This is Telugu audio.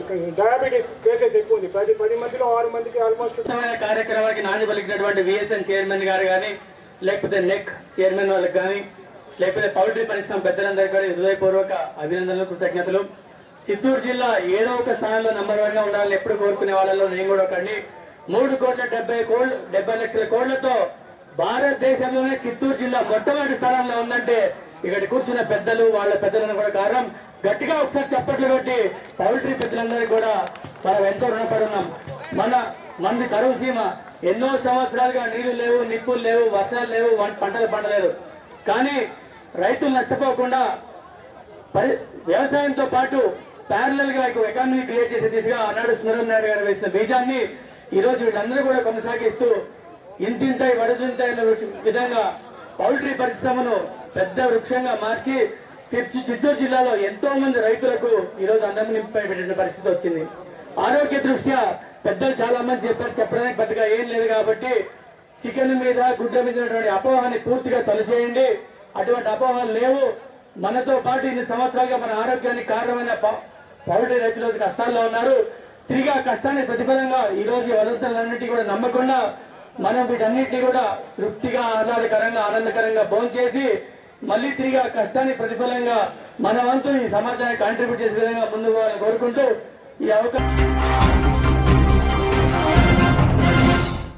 మంది పది పది మందిలో ఆరు మందికి ఆల్మోస్ట్ ఉత్తమమైన కార్యక్రమానికి నాంది పలికినటువంటి విఎస్ఎన్ చైర్మన్ గారు కానీ లేకపోతే నెక్ చైర్మన్ వాళ్ళకి కానీ లేకపోతే పౌల్ట్రీ పరిశ్రమ పెద్దలందరికీ కూడా హృదయపూర్వక అభినందనలు కృతజ్ఞతలు. చిత్తూరు జిల్లా ఏదో ఒక స్థానంలో నంబర్ వన్గా ఉండాలని ఎప్పుడు కోరుకునే వాళ్ళలో నేను కూడా ఒకండి మూడు కోట్ల డెబ్బై కోళ్ళు డెబ్బై లక్షల కోట్లతో భారతదేశంలోనే చిత్తూరు జిల్లా మొట్టమొదటి స్థానంలో ఉందంటే ఇక్కడ కూర్చున్న పెద్దలు వాళ్ళ పెద్దలను కూడా కారణం గట్టిగా ఒకసారి చప్పట్లు పెట్టి పౌల్ట్రీ పెద్దలందరికీ కూడా మనం ఎంతో రుణపడి ఉన్నాం మన మంది కరువు సీమ ఎన్నో సంవత్సరాలుగా నీళ్ళు లేవు నిప్పులు లేవు వర్షాలు లేవు పంటలు పండలేదు. కానీ రైతులు నష్టపోకుండా వ్యవసాయంతో పాటు ప్యారలల్గా ఎకానమీ క్రియేట్ చేసే దిశగా ఆనాడు సుందరం నాయుడు గారు వేసిన బీజాన్ని ఈ రోజు వీళ్ళందరూ కూడా కొనసాగిస్తూ ఇంతింతై వడదుంతాయి అనే విధంగా పౌల్ట్రీ పరిశ్రమను పెద్ద వృక్షంగా మార్చి తిరుచి చిత్తూరు జిల్లాలో ఎంతో మంది రైతులకు ఈ రోజు అన్నం నింపేటువంటి పరిస్థితి వచ్చింది. ఆరోగ్య దృష్ట్యా పెద్దలు చాలా మంది చెప్పారు చెప్పడానికి పెద్దగా ఏం లేదు కాబట్టి చికెన్ మీద గుడ్డ మీద ఉన్నటువంటి అపోహాన్ని పూర్తిగా తొలచేయండి. అటువంటి అపోహలు లేవు. మనతో పాటు ఇన్ని సంవత్సరాలుగా మన ఆరోగ్యానికి కారణమైన పౌ- పౌల్ట్రీ రైతులు కష్టాల్లో ఉన్నారు. తిరిగి ఆ కష్టాన్ని ప్రతిఫలంగా ఈ రోజు వదంతులన్నింటినీ కూడా నమ్మకుండా మనం వీటన్నిటిని కూడా తృప్తిగా ఆహ్లాదకరంగా ఆనందకరంగా భోంచేసి మళ్ళీ తిరిగి ఆ కష్టాన్ని ప్రతిఫలంగా మన వంతు ఈ సమాజానికి కాంట్రిబ్యూట్ చేసే విధంగా ముందుకు కోరుకుంటూ ఈ అవకాశం